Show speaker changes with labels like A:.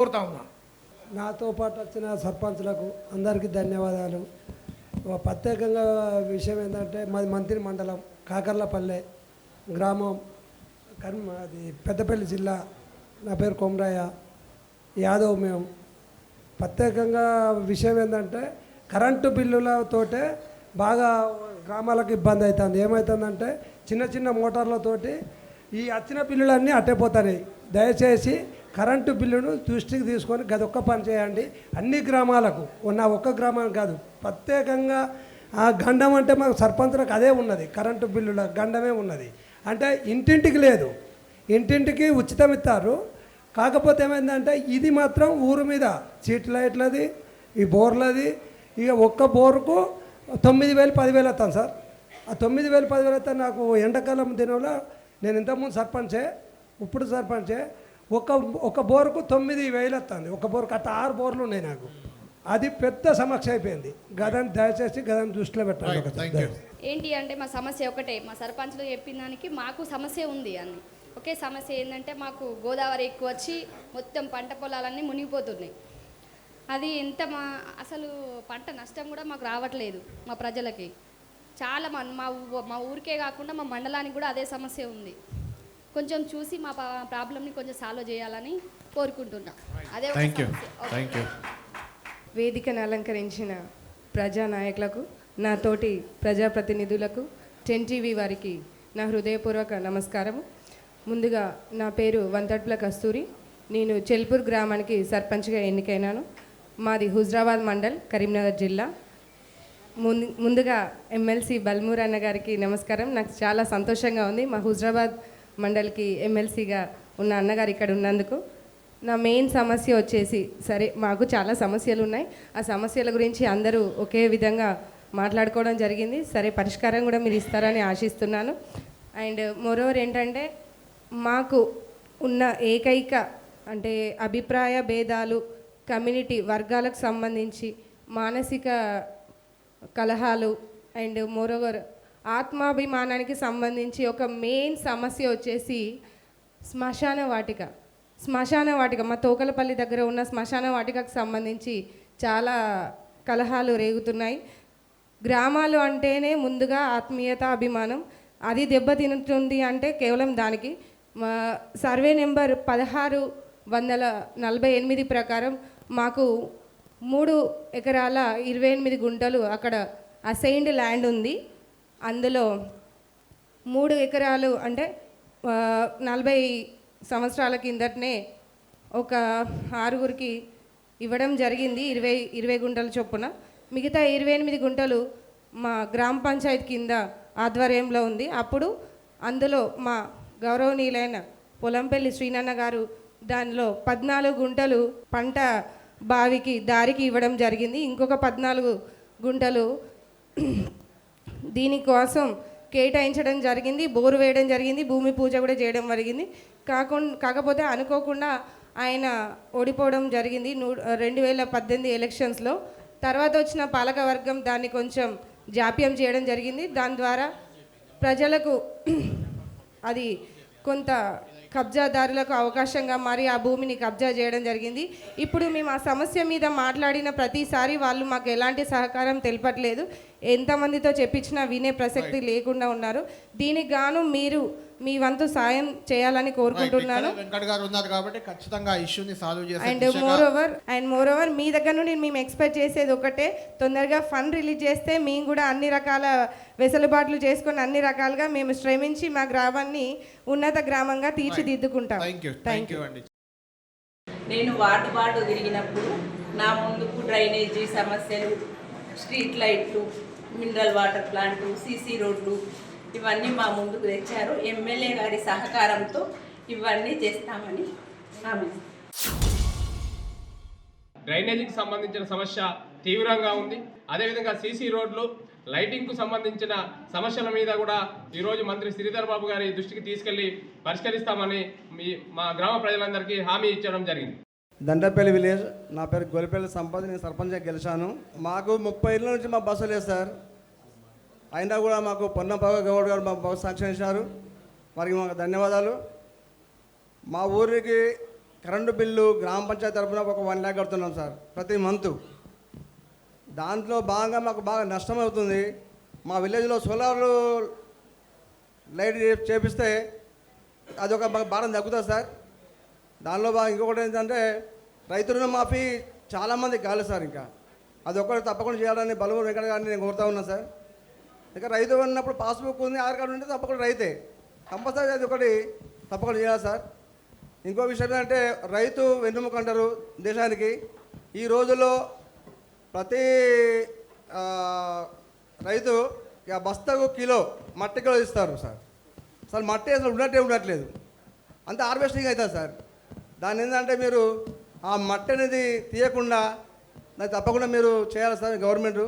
A: కోరుతా ఉన్నా.
B: నాతో పాటు వచ్చిన సర్పంచ్లకు అందరికీ ధన్యవాదాలు. ప్రత్యేకంగా విషయం ఏంటంటే మాది మంత్రి మండలం కాకర్లపల్లె గ్రామం కర్మ అది పెద్దపల్లి జిల్లా. నా పేరు కొమరాయ యాదవ్ మేము. ప్రత్యేకంగా విషయం ఏంటంటే కరెంటు బిల్లులతోటే బాగా గ్రామాలకు ఇబ్బంది అవుతుంది ఏమవుతుందంటే చిన్న చిన్న మోటార్లతోటి ఈ వచ్చిన బిల్లులన్నీ అట్టేపోతున్నాయి దయచేసి కరెంటు బిల్లును దృష్టికి తీసుకొని గదొక్క పని చేయండి. అన్ని గ్రామాలకు ఉన్న ఒక్క గ్రామానికి కాదు ప్రత్యేకంగా ఆ గండం అంటే మాకు సర్పంచులకు అదే ఉన్నది. కరెంటు బిల్లుల గండమే ఉన్నది. అంటే ఇంటింటికి లేదు. ఇంటింటికి ఉచితం ఇస్తారు. కాకపోతే ఏమైందంటే ఇది మాత్రం ఊరు మీద చీట్ లైట్లది ఈ బోర్లది ఇక ఒక్క బోరుకు తొమ్మిది వేలు పదివేలు వస్తాను సార్. ఆ తొమ్మిది వేలు పదివేలు వస్తే నాకు ఎండాకాలం దినంలో నేను ఇంతకుముందు సర్పంచే ఇప్పుడు సర్పంచే ఒక ఒక బోరుకు తొమ్మిది వేలు వస్తుంది ఒక బోరుకు అట్ట ఆరు బోర్లు ఉన్నాయి నాకు. అది పెద్ద సమస్య అయిపోయింది. గదని దయచేసి గదని దృష్టిలో పెట్టాలి.
C: ఏంటి అంటే మా సమస్య ఒకటే. మా సర్పంచ్లు చెప్పిన దానికి మాకు సమస్య ఉంది అని. ఒకే సమస్య ఏంటంటే మాకు గోదావరి ఎక్కువ వచ్చి మొత్తం పంట పొలాలన్నీ మునిగిపోతున్నాయి. అది ఎంత మా అసలు పంట నష్టం కూడా మాకు రావట్లేదు మా ప్రజలకి. చాలా మన్ మా ఊ- మా ఊరికే కాకుండా మా మండలానికి కూడా అదే సమస్య ఉంది. కొంచెం చూసి మా పా- ప్రాబ్లమ్ని కొంచెం సాల్వ్ చేయాలని కోరుకుంటున్నాం. అదే ఒక
A: థ్యాంక్ యూ
C: సమస్య. ఓకే.
A: థ్యాంక్ యూ
D: వేదికను అలంకరించిన ప్రజా నాయకులకు నా తోటి ప్రజాప్రతినిధులకు టెన్ టీవీ వారికి నా హృదయపూర్వక నమస్కారము. ముందుగా నా పేరు వంతట్ల కస్తూరి. నేను చెల్పూర్ గ్రామానికి సర్పంచ్గా ఎన్నికైనాను. మాది హుజరాబాద్ మండల్ కరీంనగర్ జిల్లా. ముందు ముందుగా ఎమ్మెల్సీ బల్మూర్ అన్న గారికి నమస్కారం. నాకు చాలా సంతోషంగా ఉంది. మా హుజరాబాద్ మండలికి ఎమ్మెల్సీగా ఉన్న అన్నగారు ఇక్కడ ఉన్నందుకు నా మెయిన్ సమస్య వచ్చేసి సరే మాకు చాలా సమస్యలు ఉన్నాయి ఆ సమస్యల గురించి అందరూ ఒకే విధంగా మాట్లాడుకోవడం జరిగింది. సరే పరిష్కారం కూడా మీరు ఇస్తారని ఆశిస్తున్నాను. అండ్ మోరోవర్ ఏంటంటే మాకు ఉన్న ఏకైక అంటే అభిప్రాయ భేదాలు కమ్యూనిటీ వర్గాలకు సంబంధించి మానసిక కలహాలు అండ్ మోరోవర్ ఆత్మాభిమానానికి సంబంధించి ఒక మెయిన్ సమస్య వచ్చేసి శ్మశాన వాటిక. శ్మశాన వాటిక మా తోకలపల్లి దగ్గర ఉన్న శ్మశాన వాటికకు సంబంధించి చాలా కలహాలు రేగుతున్నాయి. గ్రామాలు అంటేనే ముందుగా ఆత్మీయత అభిమానం. అది దెబ్బతింటుంది అంటే కేవలం దానికి. మా సర్వే నెంబర్ పదహారు వందల నలభై ఎనిమిది ప్రకారం మాకు మూడు ఎకరాల ఇరవై ఎనిమిది గుంటలు అక్కడ అసైన్డ్ ల్యాండ్ ఉంది. అందులో మూడు ఎకరాలు అంటే నలభై సంవత్సరాల కిందటనే ఒక ఆరుగురికి ఇవ్వడం జరిగింది ఇరవై ఇరవై గుంటల చొప్పున. మిగతా ఇరవై ఎనిమిది గుంటలు మా గ్రామ పంచాయతీ కింద ఆధ్వర్యంలో ఉంది. అప్పుడు అందులో మా గౌరవనీయులైన పొలంపల్లి శ్రీనన్న గారు దానిలో పద్నాలుగు గుంటలు పంట బావికి దారికి ఇవ్వడం జరిగింది. ఇంకొక పద్నాలుగు గుంటలు దీనికోసం కేటాయించడం జరిగింది బోరు వేయడం జరిగింది భూమి పూజ కూడా చేయడం జరిగింది. కాకుండా కాకపోతే అనుకోకుండా ఆయన ఓడిపోవడం జరిగింది. నూ రెండు వేల పద్దెనిమిది ఎలక్షన్స్లో తర్వాత వచ్చిన పాలకవర్గం దాన్ని కొంచెం జాప్యం చేయడం జరిగింది. దాని ద్వారా ప్రజలకు అది కొంత కబ్జాదారులకు అవకాశంగా మారి ఆ భూమిని కబ్జా చేయడం జరిగింది. ఇప్పుడు మేము ఆ సమస్య మీద మాట్లాడిన ప్రతిసారి వాళ్ళు మాకు ఎలాంటి సహకారం తెలపట్లేదు. ఎంతమందితో చెప్పించినా వినే ప్రసక్తి లేకుండా ఉన్నారు. దీనికి గాను మీరు మీ వంతు సాయం చేయాలని కోరుకుంటున్నాను.
A: వెంకట్ గారు ఉన్నారు కాబట్టి ఖచ్చితంగా ఇష్యూని సాల్వ్ చేసే
D: and more over and more over మీ దగ్గర నుండి మేము ఎక్స్పెక్ట్ చేసేది ఒకటే తొందరగా ఫండ్ రిలీజ్ చేస్తే మేము కూడా అన్ని రకాల వెసులుబాట్లు చేసుకొని అన్ని రకాలుగా మేము శ్రమించి మా గ్రామాన్ని ఉన్నత గ్రామంగా తీర్చిదిద్దుకుంటాం.
A: థ్యాంక్ యూ థ్యాంక్ యూ అండి
E: నేను వార్డు వార్డు తిరిగినప్పుడు నా ముందుకు డ్రైనేజీ సమస్యలు స్ట్రీట్ లైట్లు మినరల్ వాటర్ ప్లాంట్ సీసీ రోడ్లు ఇవన్నీ మా ముందుకు తెచ్చారు. ఎమ్మెల్యే గారి సహకారంతో ఇవన్నీ చేస్తామని
F: డ్రైనేజీకి సంబంధించిన సమస్య తీవ్రంగా ఉంది. అదేవిధంగా సీసీ రోడ్లు లైటింగ్కు సంబంధించిన సమస్యల మీద కూడా ఈరోజు మంత్రి శ్రీధర్ బాబు గారి దృష్టికి తీసుకెళ్ళి పరిష్కరిస్తామని మీ మా గ్రామ ప్రజలందరికీ హామీ ఇచ్చడం జరిగింది.
G: దండపల్లి విలేజ్ నా పేరు గొలిపల్లి సంపద నేను సర్పంచ్గా గెలిచాను. మాకు ముప్పై ఇళ్ళ నుంచి మా బస్సు లేదు సార్. అయినా కూడా మాకు పొన్న గౌడ్ గారు మాకు బస్సు శాంక్షన్ వారికి మాకు ధన్యవాదాలు. మా ఊరికి కరెంటు బిల్లు గ్రామ పంచాయతీ తరఫున ఒక వన్ ల్యాక్ కడుతున్నాం సార్ ప్రతి మంత్. దాంట్లో భాగంగా మాకు బాగా నష్టం అవుతుంది. మా విలేజ్లో సోలార్లు లైట్ చేపిస్తే అది ఒక భారం తగ్గుతుంది సార్. దానిలో బాగా ఇంకొకటి ఏంటంటే రైతు రుణమాఫీ చాలామంది కాలేదు సార్ ఇంకా. అది ఒక్కటి తప్పకుండా చేయాలని బలమూరు వెంకట గారిని నేను కోరుతా ఉన్నాను సార్. ఇంకా రైతు ఉన్నప్పుడు పాస్బుక్ ఉంది ఆధార్ కార్డు ఉంటే తప్పకుండా రైతే. కంపల్సరీ అది ఒకటి తప్పకుండా చేయాలి సార్. ఇంకో విషయం ఏంటంటే రైతు వెన్నుముక అంటారు దేశానికి. ఈ రోజుల్లో ప్రతి రైతు ఇక బస్తాకు కిలో మట్టి కిలో ఇస్తారు సార్. సార్ మట్టి అసలు ఉన్నట్టే ఉండట్లేదు. అంత హార్వెస్టింగ్ అవుతుంది సార్. దాని ఏంటంటే మీరు ఆ మట్టి అనేది తీయకుండా దాన్ని తప్పకుండా మీరు చేయాలి సార్ గవర్నమెంట్.